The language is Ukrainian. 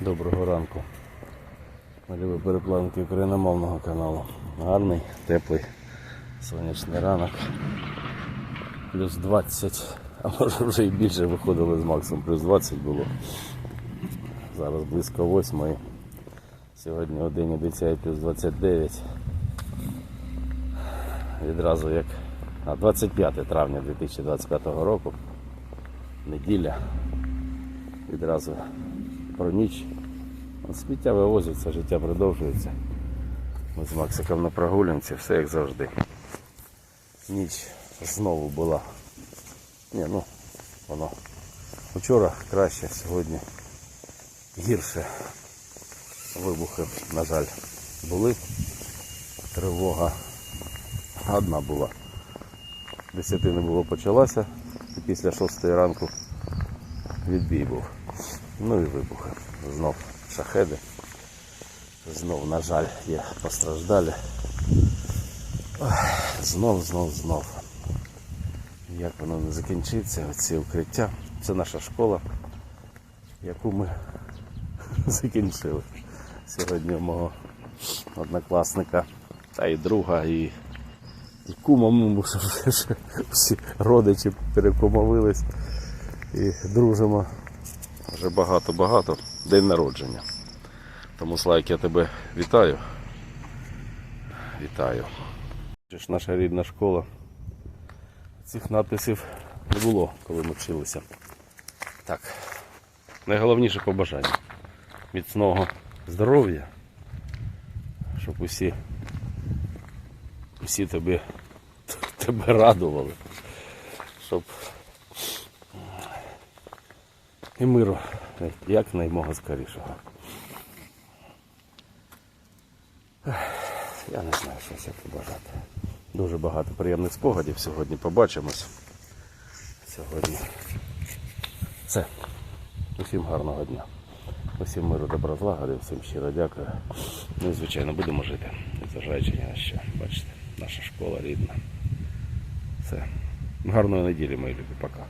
Доброго ранку. Малюю перепланки україномовного каналу. Гарний, теплий, сонячний ранок. Плюс 20, а може вже і більше виходили з Максом, плюс 20 було. Зараз близько 8. Сьогодні о день обіцяє плюс 29. Відразу як а, 25 травня 2025 року. Неділя. Відразу про ніч. Сміття вивозиться, життя продовжується. Ми з Максиком на прогулянці, все як завжди. Ніч знову була. Ні, ну, воно. Вчора краще, сьогодні гірше. Вибухи, на жаль, були. Тривога одна була. Десятини було почалася і після шостої ранку відбій був. Ну і вибухи. Знов шахеди. Знов, на жаль, є постраждалі. Знов, знов, знов. Як воно не закінчиться, оці укриття. Це наша школа, яку ми закінчили. Сьогодні у мого однокласника, та і друга, і, і кума, вже всі родичі перекумовились і дружимо вже багато-багато. День народження. Тому Слайк, я тебе вітаю. Вітаю. Це ж наша рідна школа. Цих надписів не було, коли ми вчилися. Так. Найголовніше побажання. Міцного здоров'я. Щоб усі, усі тобі, тебе радували. Щоб і миру як наймога скорішого. Я не знаю, що ще побажати. Дуже багато приємних спогадів. Сьогодні побачимось. Сьогодні все. Усім гарного дня. Усім миру, добра злагоди, всім щиро дякую. Ну і звичайно будемо жити, незважаючи ні на що. Бачите, наша школа рідна. Все. Гарної неділі, мої любі, пока.